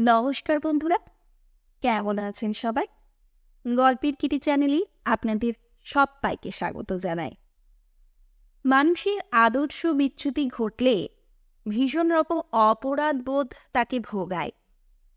নমস্কার বন্ধুরা, কেমন আছেন সবাই? গল্পের কিটি চ্যানেলে আপনাদের সবাইকে স্বাগত জানাই। মানুষের আদর্শ বিচ্যুতি ঘটলে ভীষণ রকম অপরাধ বোধ তাকে ভোগায়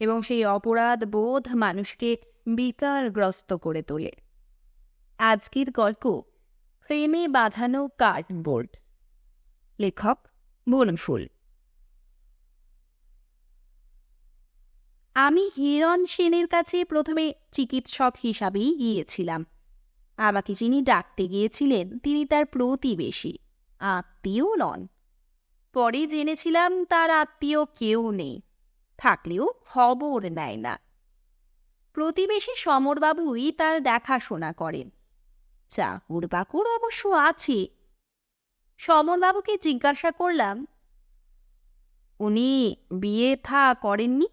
এবং সেই অপরাধ বোধ মানুষকে বিকারগ্রস্ত করে তোলে। আজকের গল্প প্রেমে বাঁধানো কার্ডবোর্ড। লেখক বনফুল। আমি হিরণ সেনের কাছে প্রথমে চিকিৎসক হিসাবেই গিয়েছিলাম। আমাকে যিনি ডাকতে গিয়েছিলেন, তিনি তার প্রতিবেশী, আত্মীয় নন। পরে জেনেছিলাম তার আত্মীয় কেউ নেই, থাকলেও খবর নেয় না। প্রতিবেশী সমরবাবুই তার দেখাশোনা করেন। চাকুর বাকুর অবশ্য আছে। সমরবাবুকে জিজ্ঞাসা করলাম, উনি বিয়ে থা করেননি?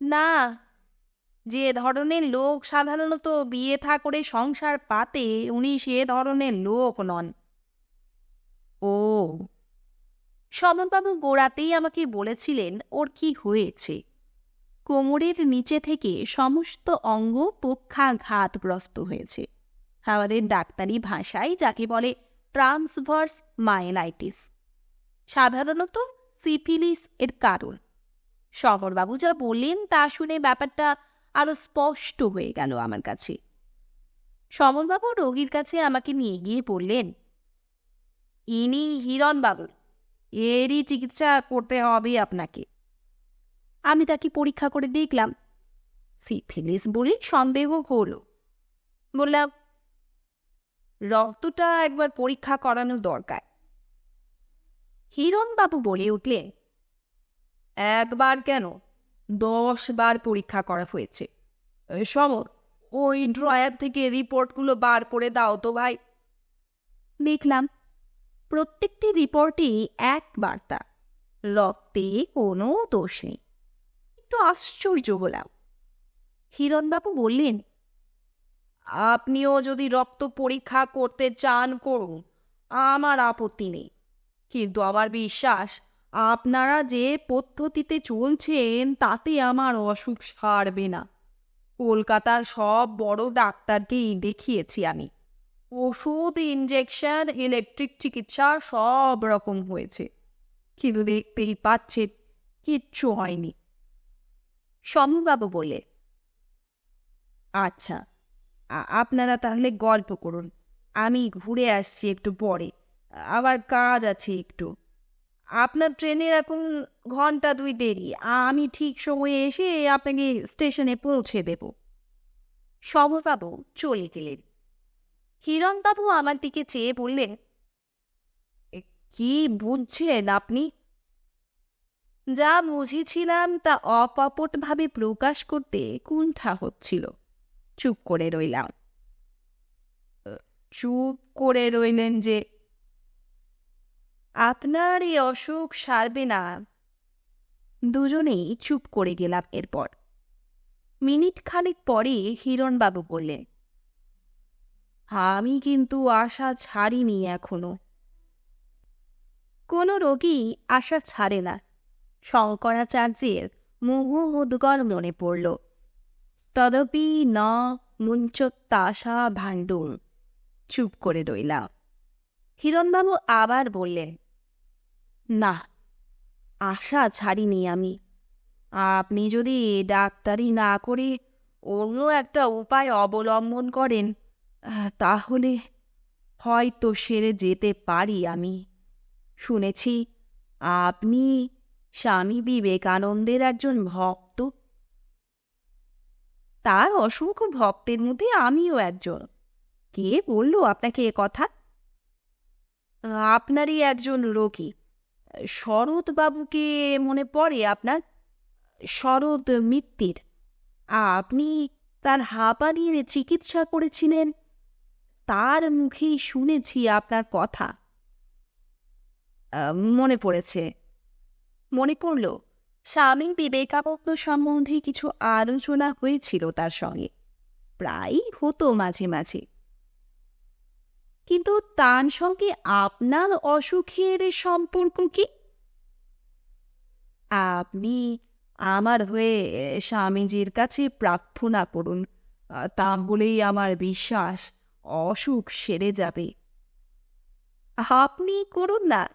না, যে ধরনের লোক সাধারণত বিয়ে থা করে সংসার পাতে, উনি সে ধরনের লোক নন। ও সমনবাবু গোড়াতেই আমাকে বলেছিলেন, ওর কি হয়েছে? কোমরের নিচে থেকে সমস্ত অঙ্গ পক্ষাঘাতগ্রস্ত হয়েছে। আমাদের ডাক্তারি ভাষায় যাকে বলে ট্রান্সভার্স মাইলাইটিস। সাধারণত সিফিলিস এর কারণ। শহরবাবু যা বললেন তা শুনে ব্যাপারটা আরও স্পষ্ট হয়ে গেল আমার কাছে। সমরবাবু রোগীর কাছে আমাকে নিয়ে গিয়ে বললেন, ইনি হিরণবাবু, এরই চিকিৎসা করতে হবে আপনাকে। আমি তাকে পরীক্ষা করে দেখলাম। সিফিলিস বলে সন্দেহ হলো। বললাম, রক্তটা একবার পরীক্ষা করানো দরকার। হিরণবাবু বলে উঠলেন একবার কেন দশ বার পরীক্ষা করা হয়েছে। সমর ওই ড্রয়ার থেকে রিপোর্টগুলো বার করে দাও তো ভাই। দেখলাম প্রত্যেকটি রিপোর্টেই এক বার্তা রক্তে কোনো দোষ নেই। একটু আশ্চর্য হলাম। হিরণবাবু বললেন আপনিও যদি রক্ত পরীক্ষা করতে চান করুন আমার আপত্তি নেই। কিন্তু আমার বিশ্বাস আপনারা যে পদ্ধতিতে চলছেন, তাতে আমার অসুখ সারবে না। কলকাতার সব বড় ডাক্তারকেই দেখিয়েছি আমি। ওষুধ ইঞ্জেকশন ইলেকট্রিক চিকিৎসা সব রকম হয়েছে। কিন্তু দেখতেই পাচ্ছেন, কিচ্ছু হয়নি। সমবাবু বলে আচ্ছা আপনারা তাহলে গল্প করুন। আমি ঘুরে আসছি একটু পরে। আবার কাজ আছে একটু। আপনার ট্রেনের এখন ঘণ্টা দুই দেরি। আমি ঠিক সময়ে এসে আপনাকে স্টেশনে পৌঁছে দেব। সমরবাবু চলে গেলেন। হিরণবাবু আমার দিকে চেয়ে বললেন "এ, কি বুঝছেন আপনি? যা বুঝেছিলাম তা অকপটভাবে প্রকাশ করতে কুণ্ঠা হচ্ছিল। চুপ করে রইলাম। চুপ করে রইলেন যে আপনার এই অসুখ সারবে না। দুজনেই চুপ করে গেলাম এরপর। মিনিট খানেক পরে হিরণবাবু বললেন, আমি কিন্তু আশা ছাড়িনি এখনও। কোনো রোগী আশা ছাড়ে না। শঙ্করাচার্যের মুহুমুদ্গর মনে পড়ল, তদপি ন মুঞ্চত্তাশা ভাণ্ডুর। চুপ করে রইলাম। হিরণবাবু আবার বললেন, না, আশা ছাড়িনি আমি। আপনি যদি ডাক্তারি না করে অন্য একটা উপায় অবলম্বন করেন, তাহলে হয়তো সেরে যেতে পারি আমি। শুনেছি আপনি স্বামী বিবেকানন্দের একজন ভক্ত। তার অসংখ্য ভক্তের মধ্যে আমিও একজন। কে বলল আপনাকে এ কথা? আপনারই একজন রোগী। শরৎবাবুকে মনে পড়ে আপনার? শরৎ মিত্তির। আপনি তার হাঁপানির চিকিৎসা করেছিলেন। তার মুখেই শুনেছি আপনার কথা। মনে পড়েছে। মনে পড়ল, স্বামী বিবেকানন্দ সম্বন্ধে কিছু আলোচনা হয়েছিল তার সঙ্গে। প্রায়ই হতো মাঝে মাঝে। কিন্তু তার সঙ্গে আপনার অসুখের সম্পর্ক কি? আপনি আমার হয়ে স্বামীজির কাছে প্রার্থনা করুন আহ, তাহলেই আমার বিশ্বাস অসুখ সেরে যাবে। আপনি করুন না।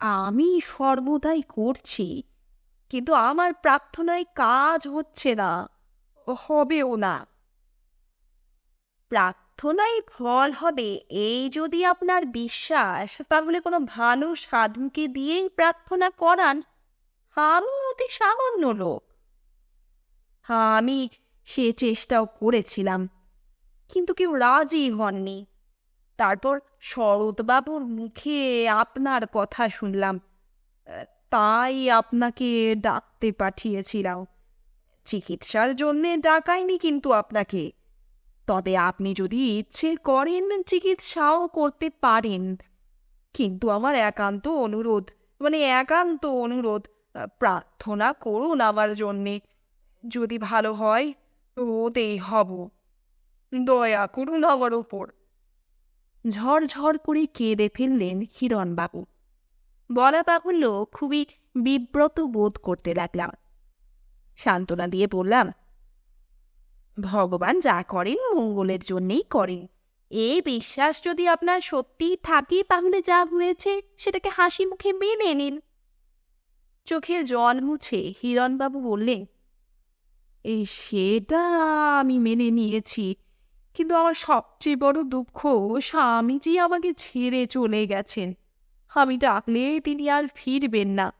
আমি সর্বদাই করছি কিন্তু আমার প্রার্থনায় কাজ হচ্ছে না হবেও না। প্রার্থনায় ফল হবে, এই যদি আপনার বিশ্বাস, তাহলে কোনো ভালো সাধুকে দিয়েই প্রার্থনা করান। আমি অতি সামান্য লোক। আমি সে চেষ্টাও করেছিলাম, কিন্তু কেউ রাজি হননি। তারপর শরৎবাবুর মুখে আপনার কথা শুনলাম, তাই আপনাকে ডাকতে পাঠিয়েছিলাম। চিকিৎসার জন্যে ডাকাইনি কিন্তু আপনাকে। তবে আপনি যদি ইচ্ছে করেন চিকিৎসাও করতে পারেন। কিন্তু আমার একান্ত অনুরোধ মানে একান্ত অনুরোধ প্রার্থনা করুন আমার জন্যে। যদি ভালো হয় ওতেই হব। দয়া করুন আমার ওপর ঝড় করে কেঁদে ফেললেন হিরণবাবু। বলা বাহুল্য খুবই বিব্রত বোধ করতে লাগলাম। সান্ত্বনা দিয়ে বললাম ভগবান যা করেন মঙ্গলের জন্যেই করেন। এই বিশ্বাস যদি আপনার সত্যিই থাকে, তাহলে যা হয়েছে সেটাকে হাসি মুখে মেনে নিন। চোখের জল মুছে হিরণবাবু বললেন এই সেটা আমি মেনে নিয়েছি, কিন্তু আমার সবচেয়ে বড় দুঃখ স্বামীজি আমাকে ছেড়ে চলে গেছেন। আমি ডাকলে তিনি আর ফিরবেন না।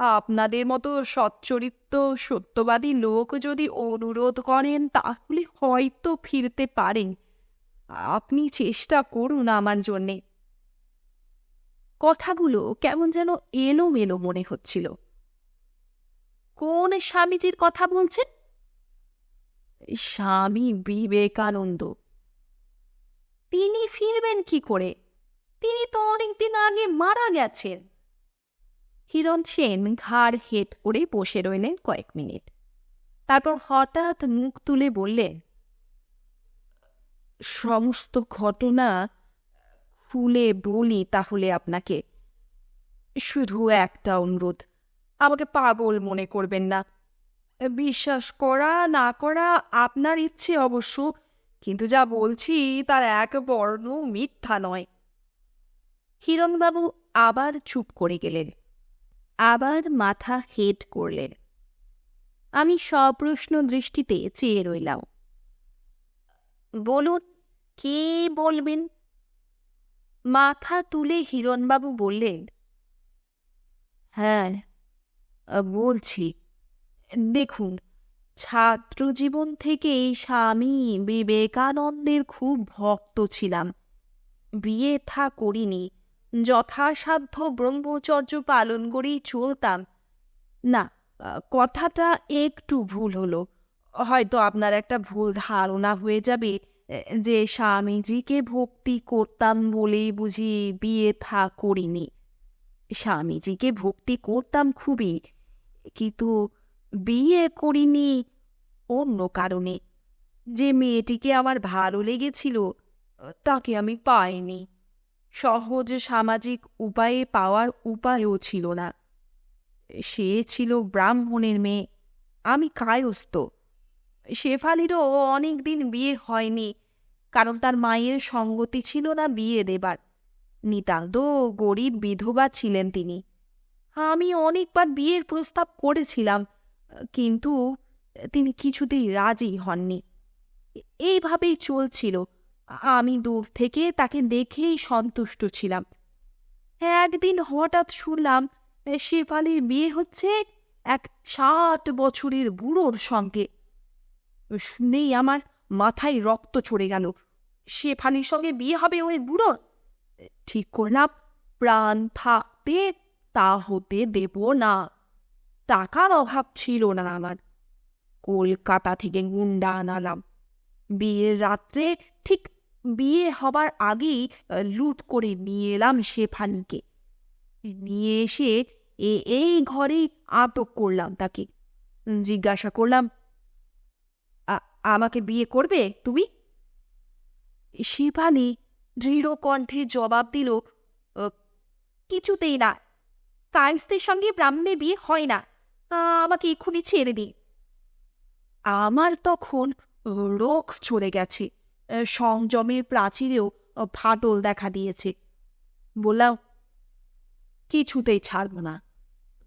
আপনাদের মতো সচ্চরিত্র সত্যবাদী লোক যদি অনুরোধ করেন, তাহলে হয়তো ফিরতে পারেন। আপনি চেষ্টা করুন আমার জন্যে। কথাগুলো কেমন যেন এলোমেলো মনে হচ্ছিল। কোন স্বামীজির কথা বলছেন? স্বামী বিবেকানন্দ। তিনি ফিরবেন কি করে? তিনি তো অনেকদিন আগে মারা গেছেন। হিরণ সেন ঘাড় হেট করে বসে রইলেন কয়েক মিনিট। তারপর হঠাৎ মুখ তুলে বললেন, সমস্ত ঘটনা খুলে বলি তাহলে আপনাকে। শুধু একটা অনুরোধ, আমাকে পাগল মনে করবেন না। বিশ্বাস করা, না করা আপনার ইচ্ছে অবশ্য, কিন্তু যা বলছি তার এক বর্ণ মিথ্যা নয়। হিরণবাবু আবার চুপ করে গেলেন। আবার মাথা হেট করলেন। আমি সপ্রশ্ন দৃষ্টিতে চেয়ে রইলাম। বলুন, কে বলবেন? মাথা তুলে হিরণবাবু বললেন হ্যাঁ বলছি। দেখুন ছাত্র জীবন থেকেই স্বামী বিবেকানন্দের খুব ভক্ত ছিলাম। বিয়ে থা করিনি যথাসাধ্য ব্রহ্মচর্য পালন করেই চলতাম। না, কথাটা একটু ভুল হলো। হয়তো আপনার একটা ভুল ধারণা হয়ে যাবে, যে স্বামীজিকে ভক্তি করতাম বলেই বুঝি বিয়ে থা করিনি। স্বামীজিকে ভক্তি করতাম খুবই, কিন্তু বিয়ে করিনি অন্য কারণে। যে মেয়েটিকে আমার ভালো লেগেছিল, তাকে আমি পাইনি। সহজ সামাজিক উপায়ে পাওয়ার উপায়ও ছিল না। সে ছিল ব্রাহ্মণের মেয়ে। আমি কায়স্থ। শেফালিরও অনেক দিন বিয়ে হয়নি, কারণ তার মায়ের সঙ্গতি ছিল না বিয়ে দেবার। নিতান্ত গরিব বিধবা ছিলেন তিনি। আমি অনেকবার বিয়ের প্রস্তাব করেছিলাম, কিন্তু তিনি কিছুতেই রাজি হননি। এইভাবেই চলছিল। আমি দূর থেকে তাকে দেখেই সন্তুষ্ট ছিলাম। একদিন হঠাৎ শুনলাম শেফালির বিয়ে হচ্ছে এক ষাট বছরের বুড়োর সঙ্গে। শুনেই আমার মাথায় রক্ত চড়ে গেল। শেফালির সঙ্গে বিয়ে হবে ওই বুড়োর ঠিক করলাম, প্রাণ থাকতে তা হতে দেব না। টাকার অভাব ছিল না আমার। কলকাতা থেকে গুন্ডা আনালাম। বিয়ের রাত্রে ঠিক বিয়ে হবার আগেই লুট করে নিয়ে এলাম শেফালিকে। নিয়ে এসে এ, এই ঘরেই আটক করলাম তাকে। জিজ্ঞাসা করলাম আমাকে বিয়ে করবে তুমি? শেফালি দৃঢ় কণ্ঠে জবাব দিল কিছুতেই না। কায়েস্তের সঙ্গে ব্রাহ্মণের বিয়ে হয় না। আমাকে এক্ষুনি ছেড়ে দিন। আমার তখন রোখ চলে গেছে। সংযমের প্রাচীরেও ফাটল দেখা দিয়েছে। বললাম, কিছুতেই ছাড়ব না।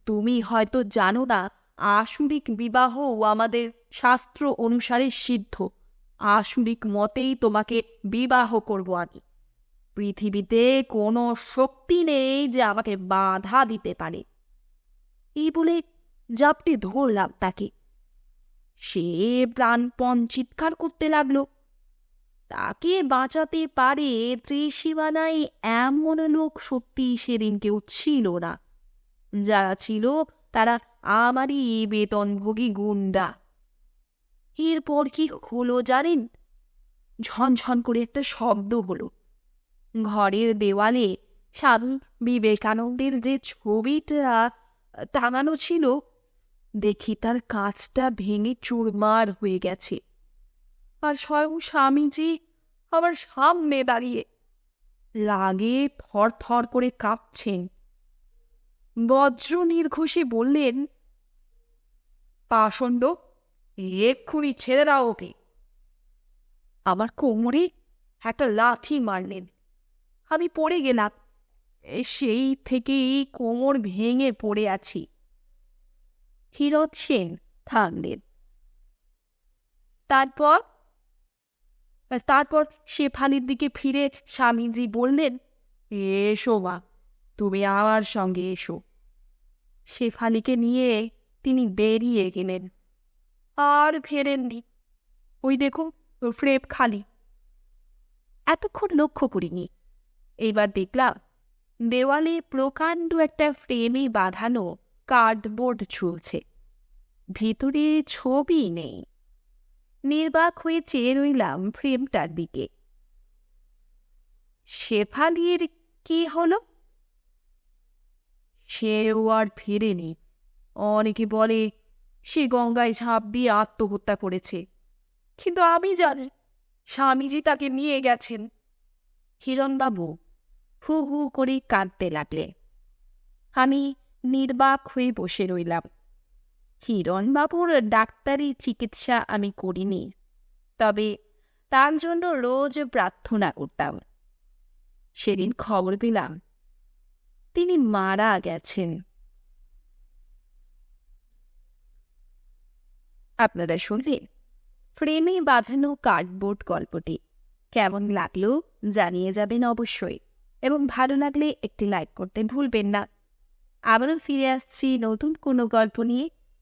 তুমি হয়তো জানো না, আসুরিক বিবাহ আমাদের শাস্ত্র অনুসারে সিদ্ধ। আসুরিক মতেই তোমাকে বিবাহ করব আমি। পৃথিবীতে কোনো শক্তি নেই যে আমাকে বাধা দিতে পারে। এই বলে জাপটে ধরলাম তাকে। সে প্রাণপণ চিৎকার করতে লাগল। তাকে বাঁচাতে পারে ত্রিসীমানায় এমন লোক সত্যি সেদিন কেউ ছিল না। যারা ছিল তারা আমারই বেতনভোগী গুন্ডা। এরপর কি হলো জানেন? ঝনঝন করে একটা শব্দ হলো। ঘরের দেওয়ালে স্বামী বিবেকানন্দের যে ছবিটা টাঙানো ছিল, দেখি তার কাঁচটা ভেঙে চুরমার হয়ে গেছে। আর স্বয়ং স্বামীজি আমার সামনে দাঁড়িয়ে রাগে থর করে কাঁপছেন। বজ্র নির্ঘোষে বললেন, পাষণ্ড, এক্ষুনি ছেড়ে দাও ওকে। আমার কোমরে একটা লাথি মারলেন। আমি পড়ে গেলাম। সেই থেকেই কোমর ভেঙে পড়ে আছি। হিরত সেন থামলেন। তারপর তারপর শেফালির দিকে ফিরে স্বামীজি বললেন, এসো মা, তুমি আমার সঙ্গে এসো। শেফালিকে নিয়ে তিনি বেরিয়ে গেলেন। আর ফেরেননি। ওই দেখুন ফ্রেম খালি। এতক্ষণ লক্ষ্য করিনি। এইবার দেখলাম, দেওয়ালে প্রকাণ্ড একটা ফ্রেমে বাঁধানো কার্ডবোর্ড ঝুলছে। ভিতরে ছবি নেই। নির্বাক হয়ে চেয়ে রইলাম ফ্রেমটার দিকে। শেফালির কি হলো? সেও আর ফেরেনি। অনেকে বলে সে গঙ্গায় ঝাঁপ দিয়ে আত্মহত্যা করেছে। কিন্তু আমি জানি, স্বামীজি তাকে নিয়ে গেছেন। হিরণবাবু হু হু করে কাঁদতে লাগলে। আমি নির্বাক হয়ে বসে রইলাম। হিরণবাবুর ডাক্তারি চিকিৎসা আমি করিনি। তবে তার জন্য রোজ প্রার্থনা করতাম। সেদিন খবর পেলাম তিনি মারা গেছেন। আপনারা শুনলেন ফ্রেমে বাঁধানো কার্ডবোর্ড গল্পটি। কেমন লাগল জানিয়ে যাবেন অবশ্যই এবং ভালো লাগলে একটি লাইক করতে ভুলবেন না। আবারও ফিরে আসছি নতুন কোনো গল্প নিয়ে।